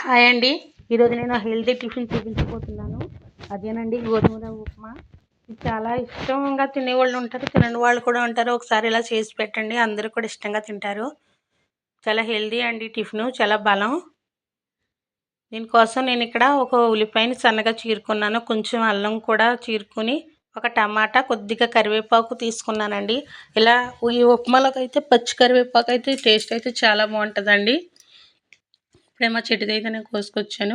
Hi అండి. ఈరోజు నేను హెల్తీ టిఫిన్ చూపించబోతున్నాను. అదేనండి గోధుమ ఉప్మా. ఇది చాలా ఇష్టంగా తినేవాళ్ళు ఉంటారు తినని వాళ్ళు కూడా ఉంటారు. ఒకసారి ఇలా చేసి పెట్టండి అందరూ కూడా ఇష్టంగా తింటారు. చాలా హెల్తీ అండి టిఫిన్ చాలా బలం. దీనికోసం నేను ఇక్కడ ఒక ఉల్లిపాయని సన్నగా చీరుకున్నాను. కొంచెం అల్లం కూడా చీరుకొని ఒక టమాటా కొద్దిగా కరివేపాకు తీసుకున్నానండి. ఇలా ఈ ఉప్మాలోకి అయితే పచ్చి కరివేపాకు అయితే టేస్ట్ అయితే చాలా బాగుంటుందండి. ఇప్పుడే మా చెట్టుది అయితే నేను కోసుకొచ్చాను.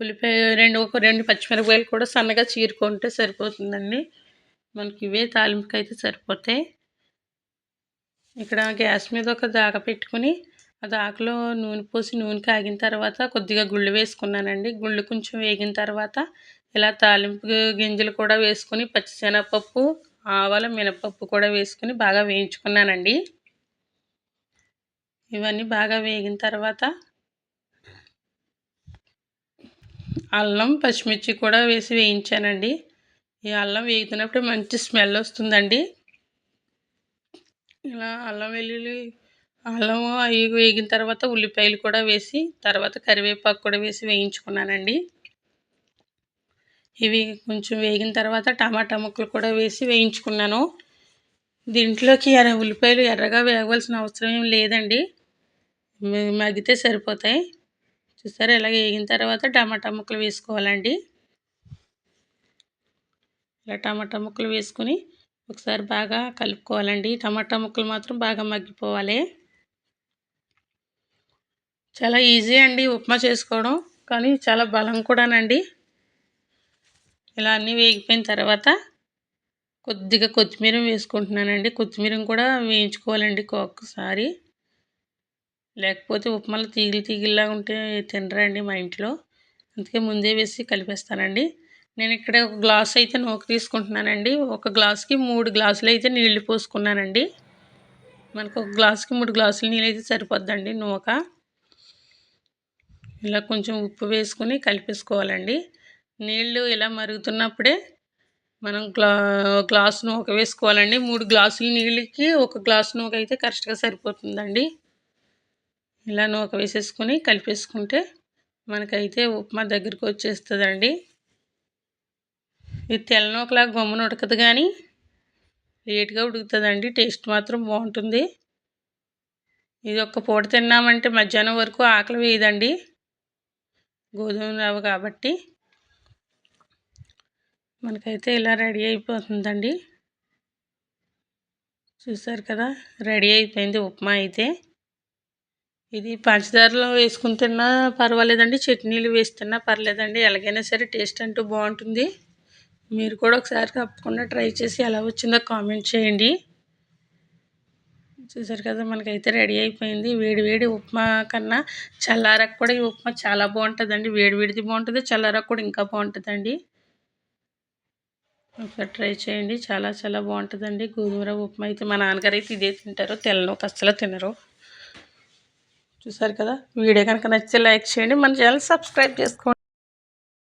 ఉల్లిపాయ రెండు ఒక రెండు పచ్చిమిరపకాయలు కూడా సన్నగా చీరుకుంటే సరిపోతుందండి. మనకి ఇవే తాలింపుకి అయితే సరిపోతాయి. ఇక్కడ గ్యాస్ మీద ఒక దాక పెట్టుకుని ఆ దాకలో నూనె పోసి నూనె కాగిన తర్వాత కొద్దిగా గుళ్ళు వేసుకున్నానండి. గుళ్ళు కొంచెం వేగిన తర్వాత ఇలా తాలింపు గింజలు కూడా వేసుకొని పచ్చిశనగపప్పు ఆవాల మినపప్పు కూడా వేసుకొని బాగా వేయించుకున్నానండి. ఇవన్నీ బాగా వేగిన తర్వాత అల్లం పచ్చిమిర్చి కూడా వేసి వేయించానండి. ఈ అల్లం వేగుతున్నప్పుడు మంచి స్మెల్ వస్తుందండి. ఇలా అల్లం వెల్లుల్లి అల్లం అవి వేగిన తర్వాత ఉల్లిపాయలు కూడా వేసి తర్వాత కరివేపాకు కూడా వేసి వేయించుకున్నానండి. ఇవి కొంచెం వేగిన తర్వాత టమాటా ముక్కలు కూడా వేసి వేయించుకున్నాను. దీంట్లోకి ఎర్ర ఉల్లిపాయలు ఎర్రగా వేగవలసిన అవసరం ఏం లేదండి. మగ్గితే సరిపోతాయి. చూసారా? ఇలా వేగిన తర్వాత టమాటా ముక్కలు వేసుకోవాలండి. ఇలా టమాటా ముక్కలు వేసుకొని ఒకసారి బాగా కలుపుకోవాలండి. టమాటా ముక్కలు మాత్రం బాగా మగ్గిపోవాలి. చాలా ఈజీ అండి ఉప్మా చేసుకోవడం కానీ చాలా బలం కూడానండి. ఇలా అన్నీ వేగిపోయిన తర్వాత కొద్దిగా కొత్తిమీర వేసుకుంటున్నానండి. కొత్తిమీర కూడా వేయించుకోవాలండి ఒక్కసారి లేకపోతే ఉప్మాలు తీగిలి తీగిలిలా ఉంటే తినరండి మా ఇంట్లో. అందుకే ముందే వేసి కలిపేస్తానండి. నేను ఇక్కడ ఒక గ్లాస్ అయితే నూక తీసుకుంటున్నానండి. ఒక గ్లాస్కి మూడు గ్లాసులు అయితే నీళ్ళు పోసుకున్నానండి. మనకు ఒక గ్లాస్కి మూడు గ్లాసులు నీళ్ళు అయితే సరిపోద్దండి నూక. ఇలా కొంచెం ఉప్పు వేసుకొని కలిపేసుకోవాలండి. నీళ్ళు ఇలా మరుగుతున్నప్పుడే మనం గ్లా గ్లాస్ నూక వేసుకోవాలండి. మూడు గ్లాసులు నీళ్ళకి ఒక గ్లాస్ నూక అయితే కరెక్ట్గా సరిపోతుందండి. ఇలా నూక వేసేసుకొని కలిపేసుకుంటే మనకైతే ఉప్మా దగ్గరికి వచ్చేస్తుందండి. ఇది తెల్ల నూకలాగా గమ్మున ఉడకదు కానీ లేట్గా ఉడుకుతుందండి. టేస్ట్ మాత్రం బాగుంటుంది. ఇది ఒక్క పూట తిన్నామంటే మధ్యాహ్నం వరకు ఆకలి వేయదండి. గోధుమ రవ్వ కాబట్టి మనకైతే ఇలా రెడీ అయిపోతుందండి. చూసారు కదా రెడీ అయిపోయింది ఉప్మా అయితే. ఇది పంచదారలో వేసుకుని తిన్నా పర్వాలేదండి చట్నీలు వేస్తున్నా పర్లేదండి. ఎలాగైనా సరే టేస్ట్ అంటూ బాగుంటుంది. మీరు కూడా ఒకసారి తప్పకుండా ట్రై చేసి ఎలా వచ్చిందో కామెంట్ చేయండి. చూసారు కదా మనకైతే రెడీ అయిపోయింది. వేడివేడి ఉప్మా కన్నా చల్లారకు కూడా ఈ ఉప్మా చాలా బాగుంటుందండి. వేడివేడిది బాగుంటుంది చల్లారకు కూడా ఇంకా బాగుంటుందండి. ఒకసారి ట్రై చేయండి. చాలా చాలా బాగుంటుందండి. గోధుమ ఉప్మా అయితే మా నాన్నగారు అయితే ఇదే తింటారు తెల్లను అస్సలు తినరు. చూసారు కదా? వీడియో కనుక నచ్చితే లైక్ చేయండి మన ఛానల్ సబ్స్క్రైబ్ చేసుకోండి.